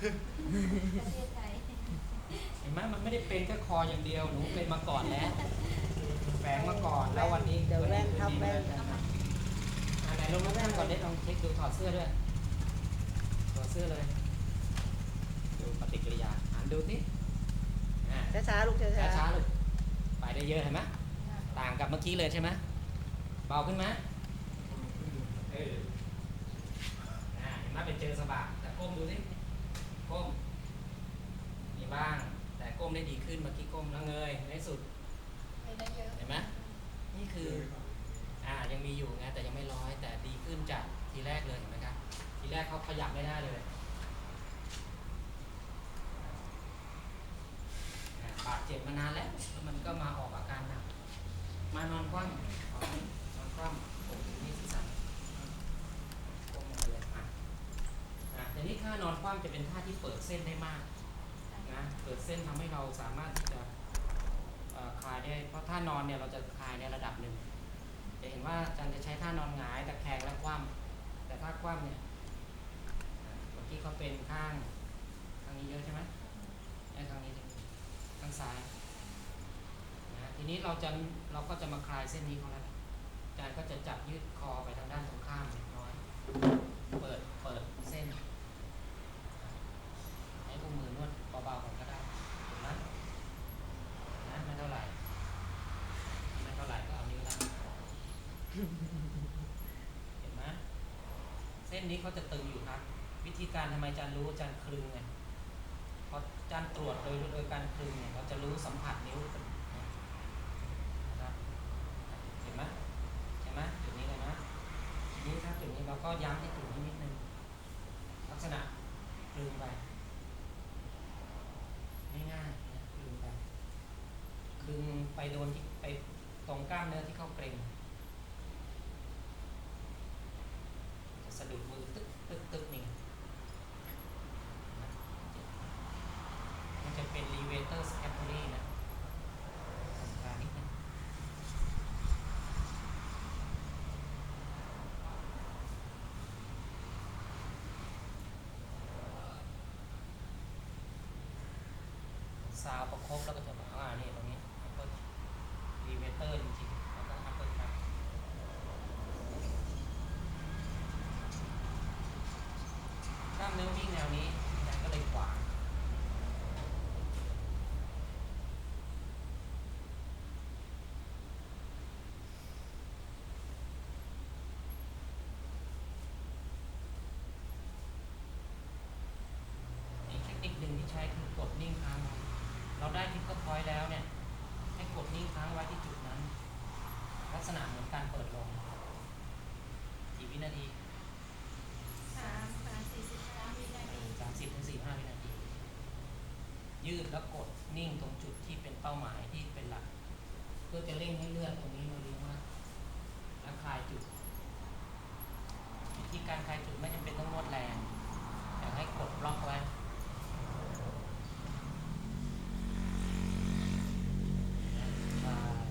ประเทศไทยเห็นไหมมันไม่ได้เป็นแค่คออย่างเดียวหนูเป็นมาก่อนแล้วแฝงมาก่อนแล้ววันนี้เดี๋ยวแว่นทับดีแว่นนะครับอ่าไหนลองแว่นก่อนได้ลองเช็คดูถอดเสื้อด้วยถอดเสื้อเลย ดูปฏิกิริยาอ่านดูสิอ่าช้าๆลูกช้าช้าๆลูกไปได้เยอะเห็นไหมต่างกับเมื่อกี้เลยใช่ไหมเบาขึ้นไหมเอออ่าเห็นไหมไปเจอสะบักแต่ก้มดูสิ ก้ม มีบ้าง แต่ก้มได้ดีขึ้นเมื่อกี้ก้มแล้วเงยในสุดไม่ได้เยอะเห็นไหมนี่คืออ่ายังมีอยู่ไงแต่ยังไม่ร้อยแต่ดีขึ้นจากทีแรกเลยเห็นไหมครับทีแรกเขาขยับไม่ได้เลยอ่าบาดเจ็บมานานแล้วแล้วมันก็มาออกอาการหนักมานอนคว่ำเอานอนคว่ำผมอยู่นี่ศีรษะก้มลงไปเลยอะอะ แต่นี่ท่านอนคว่ำจะเป็นท่าที่เปิดเส้นได้มากนะเปิดเส้นทำให้เราสามารถที่จะเอ่อคลายได้ เพราะท่านอนเนี่ยเราจะคลายในระดับหนึ่งจะเห็นว่าอาจารย์จะใช้ท่านอนหงายตะแคงและคว่ำแต่ถ้าคว่ำเนี่ยอะเมื่อกี้เขาเป็นข้างข้างนี้เยอะใช่ไหมไอ้ข้างนี้ดิข้างซ้ายนะทีนี้เราจะเราก็จะมาคลายเส้นนี้เขาแล้วอาจารย์ก็จะจับยืดคอไปทางด้านตรงข้ามเล็กน้อย เปิดเปิดเส้น ให้พวกมือนวดเบาๆก่อนก็ได้ถูกไหมนะไม่เท่าไหร่ ไม่เท่าไหร่ก็เอานิ้วละเห็นไหมเส้นนี้เขาจะตึงอยู่ครับ วิธีการทำไมอาจารย์รู้อาจารย์คลึงไงพอาจารย์ตรวจโดยโดยการคลึงเนี่ยเราจะรู้สัมผัสนิ้วนะครับเห็นไหมเห็นไหมจุดนี้เลยนะทีนี้ถ้าจุดนี้เราก็ย้ำที่จุดนี้นิดนึงลักษณะคลึงไปง่ายๆนะคลึงไปคลึงไปโดนที่ไปตรงกล้ามเนื้อที่เข้าเกร็งจะ สะดุดมือตึ๊กตึ๊กตึ๊กนี่มันจะเป็น levator scapulae นะสำคัญนิดนึงซาวประคบแล้วก็จะบอกว่านี่ตรงนี้ upper levator จริงๆแล้วก็ upper cut กล้ามเนื้อวิ่งแนวนี้อาจารย์ก็เลยขวางอีกเทคนิคหนึ่งที่ ใช้คือกดนิ่งค้างไว้เราได้ทิปเปอร์พอยต์แล้วเนี่ย ให้กดนิ่งค้างไว้ที่จุดนั้น ลักษณะเหมือนการเปิดลมกี่วินาทีสามสามสี่สิบห้าวินาทีสามสิบถึงสี่ห้าวินาที ยืดแล้วกดนิ่งตรงจุดที่เป็นเป้าหมายที่เป็นหลัก เพื่อจะเร่งให้เลือดตรงนี้มันเลี้ยงมากและคลายจุดวิธีการคลายจุดไม่จำเป็นต้องนวดแรงอยากให้กดบล็อกไว้คลาย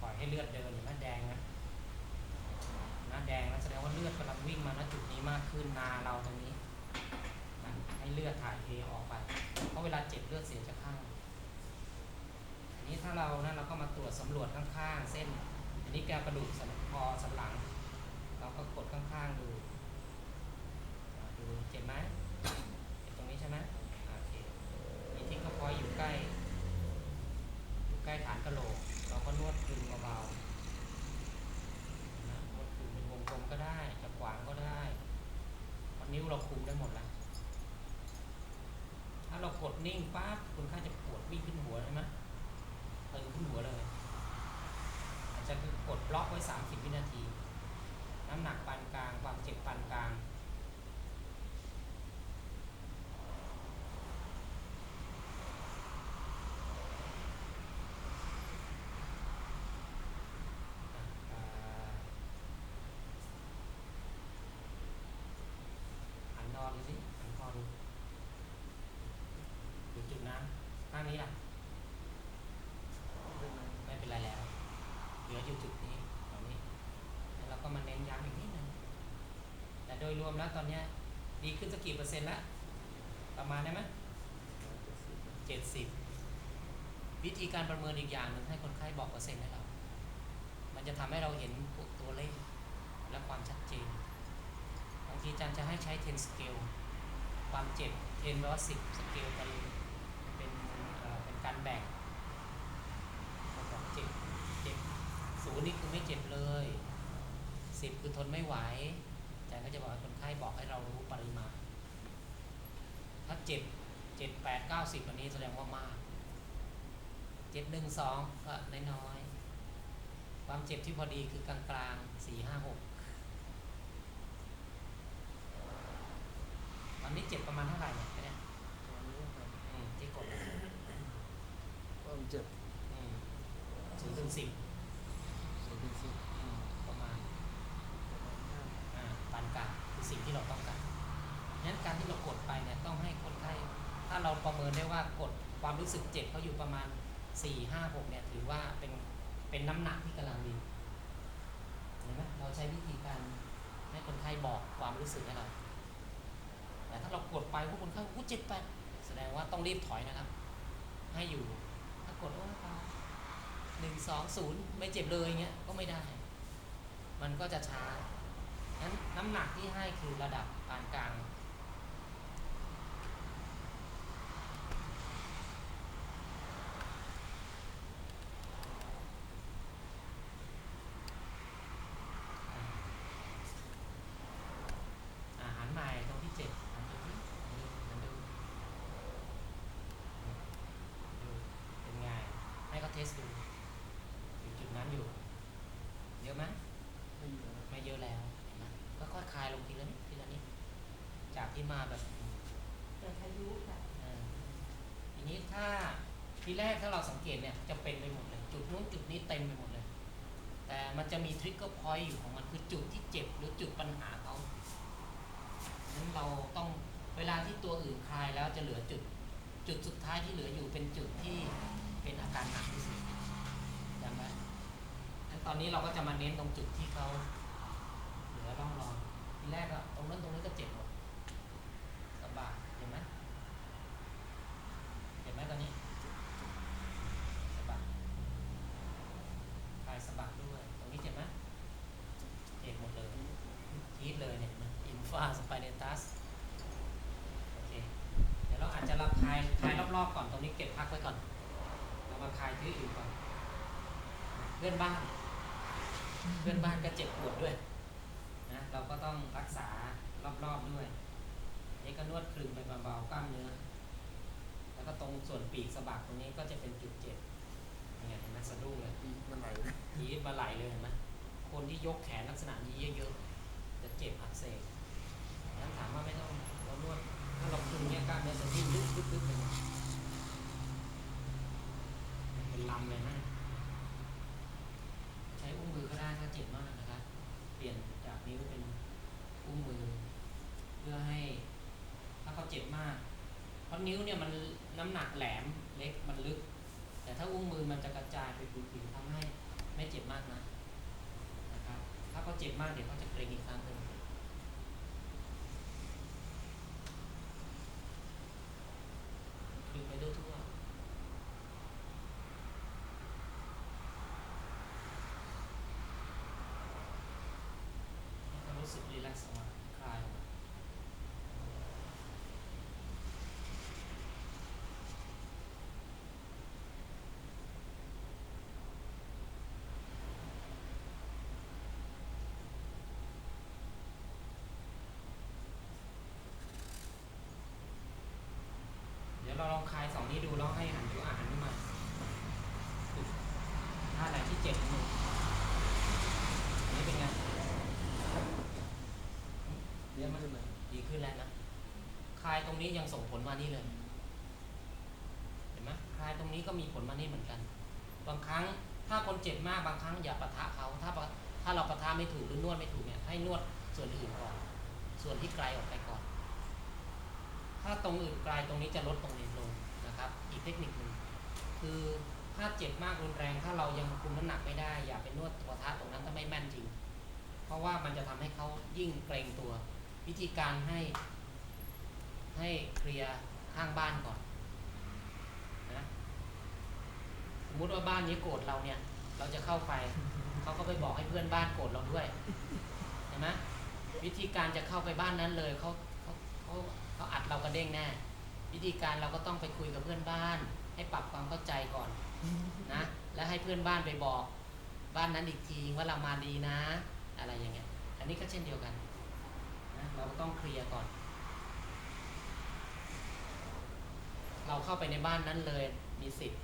ปล่อย ให้เลือดเดินเห็นไหมแดงนะหน้าแดงนะแสดงว่าเลือดกำลังวิ่งมาณจุดนี้มากขึ้นนาเราตรงนี้นะให้เลือดถ่ายเทออกไป เพราะเวลาเจ็บเลือดเสียจากข้างอันนี้ถ้าเรานะเราก็มาตรวจสำรวจข้างๆเส้น อันนี้แกกระดูกสันคอสันหลัง เราก็กดข้างๆดูดูเจ็บไหมเจ็บตรงนี้ใช่ไหมโอเคมีที่กระพาะอยู่ใกล้อยู่ใกล้ฐานกระโหลก นวดคลึงเบาๆนะนวดคุมเป็นวงกลมก็ได้จะขวางก็ได้เพราะนิ้วเราคุมได้หมดแล้วถ้าเรากดนิ่งปั๊บคุณค่าจะปวดวิ่งขึ้นหัวใช่ไหมตึงขึ้นหัวเลยอาจจะคือกดล็อกไว้ 30 วินาที น้ำหนักปานกลาง ความเจ็บปานกลาง อ่า หันนอนดูสิหันคอดูดูจุดนั้นข้างนี้ล่ะ ไม่เป็นไรแล้ว เหลืออยู่จุดนี้ตรงนี้ แล้วเราก็มาเน้น ยรวมแล้วตอนเนี้ยดีขึ้นสักกี่เปอร์เซ็นต์ละประมาณได้ไหมเจ็ดสิบวิธีการประเมินอีกอย่างหนึ่งให้คนไข้บอกเปอร์เซ็นต์ให้เรา มันจะทำให้เราเห็นตัวเลขและความชัดเจน บางทีอาจารย์จะให้ใช้ 10 scale ความเจ็บ 10แปลว่า 10 scale กันเป็นเอ่อเป็นการแบ่งแล้วก็เจ็บเจ็บศูนย์นี่คือไม่เจ็บเลยสิบคือทนไม่ไหว จารย์ก็จะบอกให้คนไข้บอกให้เรารู้ปริมาณ ถ้าเจ็บเจ็ดแปดเก้าสิบอันนี้แสดงว่ามากเจ็ดหนึ่งสองก็น้อยๆความเจ็บที่พอดีคือกลางๆสี่ห้าหกวันนี้เจ็บประมาณเท่าไหร่เนี่ยเนี่ยตอนนี้ครับอืมที่กดความเจ็บอืมศูนย์ถึงสิบสูงที่สุดอืมประมาณ ประมาณห้า อ่าปานกลางคือ สิ่งที่เราต้องการงั้นการที่เรากดไปเนี่ยต้องให้คนไข้ถ้าเราประเมินได้ว่ากดความรู้สึกเจ็บเขาอยู่ประมาณ 4 5 6เนี่ยถือว่าเป็นเป็นน้ำหนักที่กำลังดีเห็นไหมเราใช้วิธีการให้คนไข้บอกความรู้สึกให้เราแต่ถ้าเรากดไปพวกคนไข้อู้เจ็บไปแสดงว่าต้องรีบถอยนะครับ ให้อยู่ถ้ากดโอ้เบาหนึ่งสองศูนย์ไม่เจ็บเลยเงี้ยก็ไม่ได้ มันก็จะช้า งั้นน้ำหนักที่ให้คือระดับปานกลาง อาหารใหม่ตรงที่เจ็ดหันตรงนี้หันดูหันดูดูเป็นไง ให้เขาเทสดูอยู่จุดนั้นอยู่ เยอะไหมไม่เยอะแล้ว ค่อยคลายลงทีละนิดทีละนิดจากที่มาแบบเกิดพายุค่ะเอ่อทีนี้ถ้าทีแรกถ้าเราสังเกตเนี่ยจะเป็นไปหมดเลย จุดนู้นจุดนี้เต็มไปหมดเลย แต่มันจะมีทริกเกอร์พอยต์อยู่ของมันคือจุดที่เจ็บหรือจุดปัญหาเขานั้นเราต้องเวลาที่ตัวอื่นคลายแล้วจะเหลือจุดจุดสุดท้ายที่เหลืออยู่เป็นจุดที่เป็นอาการหนักที่สุดจำไว้งั้นตอนนี้เราก็จะมาเน้นตรงจุดที่เขาเหลือร่องรอย ทีแรกอะตรงนั้นตรงนี้ก็เจ็บหมดสบายเห็นไหมเห็นไหมตอนนี้สบายคลายสบักด้วย ตรงนี้เจ็บไหมเจ็บหมดเลยทีดเลยเนี่ยอินฟาสไปเนตัสโอเคเดี๋ยวเราอาจจะรับคลายคลายรอบๆก่อนตรงนี้เก็บพักไว้ก่อนเรามาคลายที่อื่นก่อนเพื่อนบ้าน เพื่อนบ้านก็เจ็บปวดด้วย นะเราก็ต้องรักษารอบๆด้วยนี่ก็นวดคลึงไปเบาๆกล้ามเนื้อ แล้วก็ตรงส่วนปีกสะบักตรงนี้ก็จะเป็นจุดเจ็บเนี่ยเห็นไหมสะดุ้งเลยปีมันไหลเลยยีดมาไหลเลยเห็นไหมคนที่ยกแขนลักษณะนี้เยอะๆจะเจ็บอักเสบงั้นถามว่าไม่ต้องเรานวดถ้าเราคลึงเนี่ยกล้ามเนื้อจะยิ่งลึกลึกลึกเลยเป็นลำเลยนะใช้อุ้งมือก็ได้ถ้าเจ็บมากนะครับเปลี่ยน จากนิ้วเป็นอุ้งมือ เพื่อให้ถ้าเขาเจ็บมาก เพราะนิ้วเนี่ยมันน้ำหนักแหลมเล็กมันลึก แต่ถ้าอุ้งมือมันจะกระจายไปผิวผิวทำให้ไม่เจ็บมากนะนะครับถ้าเขาเจ็บมากเดี๋ยวเขาจะเกร็งอีกครั้งหนึ่งคลึงไปทั่วๆให้เขารู้สึกรีแลกซ์ออกมาคลายออกมา เดี๋ยวเราลองคลายสองนี้ดูแล้วให้หันดูอาหารขึ้นมาท่าไหนที่เจ็บมืออันนี้เป็นไงเลี้ยงขึ้นเลยดีขึ้นแล้วนะคลายตรงนี้ยังส่งผลมานี่เลย เห็นไหมคลายตรงนี้ก็มีผลมานี่เหมือนกัน บางครั้งถ้าคนเจ็บมากบางครั้งอย่าปะทะเขาถ้าถ้าเราปะทะไม่ถูกหรือนวดไม่ถูกเนี่ยให้นวดส่วนอื่นก่อน ส่วนที่ไกลออกไปก่อน ถ้าตรงอื่นไกลตรงนี้จะลดตรงนี้ ครับ อีกเทคนิคหนึ่งคือถ้าเจ็บมากรุนแรง ถ้าเรายังคุมน้ำหนักไม่ได้ อย่าไปนวดปะทะตรงนั้นถ้าไม่แม่นจริง เพราะว่ามันจะทำให้เขายิ่งเกรงตัว วิธีการให้ให้เคลียร์ข้างบ้านก่อนนะสมมุติว่าบ้านนี้โกรธเราเนี่ย เราจะเข้าไปเขาก็ไปบอกให้เพื่อนบ้านโกรธเราด้วยเห็นไหมวิธีการจะเข้าไปบ้านนั้นเลยเขาเขาเขาเขาอัดเรากระเด้งแน่ วิธีการเราก็ต้องไปคุยกับเพื่อนบ้าน ให้ปรับความเข้าใจก่อนนะ แล้วให้เพื่อนบ้านไปบอกบ้านนั้นอีกทีว่าเรามาดีนะ อะไรอย่างเงี้ย อันนี้ก็เช่นเดียวกันนะเราก็ต้องเคลียร์ก่อน เราเข้าไปในบ้านนั้นเลยมีสิทธิ์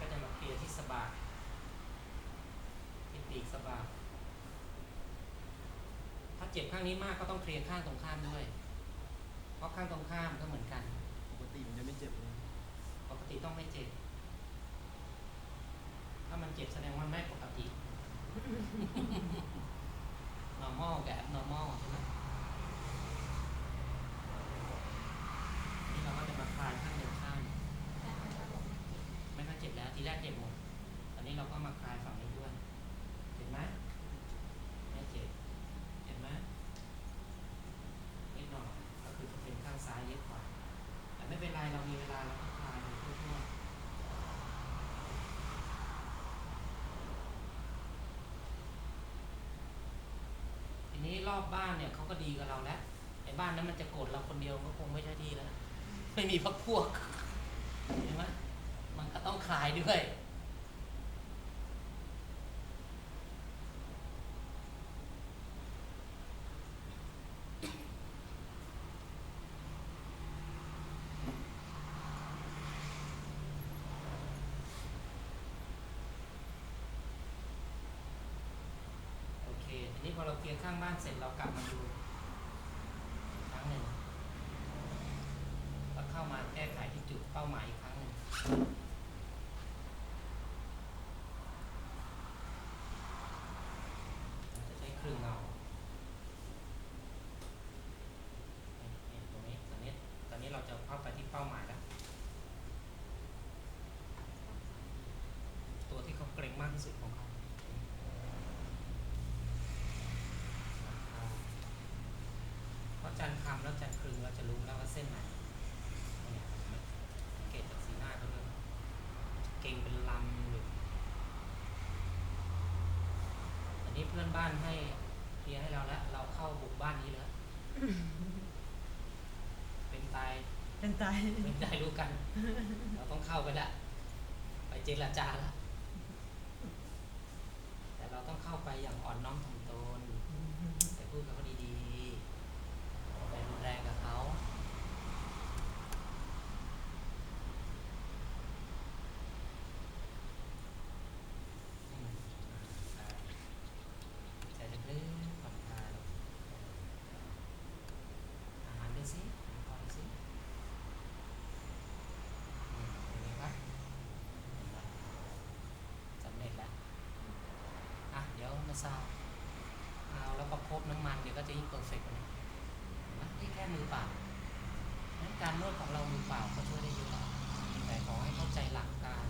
ก็จะมาเคลียร์ที่สะบากที่ปีกสะบากถ้า เจ็บข้างนี้มากก็ต้องเคลียร์ข้างตรงข้ามด้วย เพราะข้างตรงข้ามก็เหมือนกัน ปกติมันจะไม่เจ็บเลยปกติต้องไม่เจ็บ ถ้ามันเจ็บแสดงว่าไม่ปกติ normal กับ abnormal ใช่ไหมนี่เราก็จะมาคลายข้างหนึ่งข้างไม่ค่อยเจ็บแล้วทีแรกเจ็บหมด ตอนนี้เราก็มาคลายฝั่งนี้ด้วย เห็นไหมไม่เจ็บ เห็นไหมนิดหน่อย ก็คือจะเป็นข้างซ้ายเยอะกว่า แต่ไม่เป็นไร เรามีเวลาเราก็คลายไปทั่วๆทีนี้ รอบบ้านเนี่ยเขาก็ดีกับเราแล้วไอ้บ้านนั้นมันจะโกรธเราคนเดียวก็คงไม่ใช่ที่แล้ว ไม่มีพักพวกเห็นไหมมันก็ต้องคลายด้วย ทีนี้พอเราเคลียร์ข้างบ้านเสร็จเรากลับมาดูครั้งหนึ่งแล้วเข้ามาแก้ไขที่จุดเป้าหมายอีกครั้งหนึ่งเราจะใช้ครึ่งเงาตรงนี้ตอนนี้ตอนนี้เราจะเข้าไปที่เป้าหมายแล้วตัวที่เขาเกรงมากที่สุดของเขา เพราะ จันทร์คำแล้วจันทร์ครึงเราจะรู้แล้วว่าเส้นไหนเนี่ยเห็นไหมสังเกตจากสีหน้าเขาเลยเก่งเป็นลำเลยอันนี้เพื่อนบ้านให้เคลียร์ให้เราแล้ว เราเข้าบุกบ้านนี้แล้วเป็นตายเป็นตายเป็นตายรู้กัน เราต้องเข้าไปละไปเจรจาละแต่เราต้องเข้าไปอย่างอ่อนน้อมถ่อมตนแต่พูดกับเขาดีๆไปรุน แรงกับเขาอืมอ่าใจลึกๆผ่อนคลายอาหารดูสิพอดูสิอืมเห็นไหมครับสำเร็จแล้ว อะ เดี๋ยวมาซาว มือเปล่าการนวดของเรามือเปล่าก็ช่วยได้เยอะแต่ขอให้เข้าใจหลักการ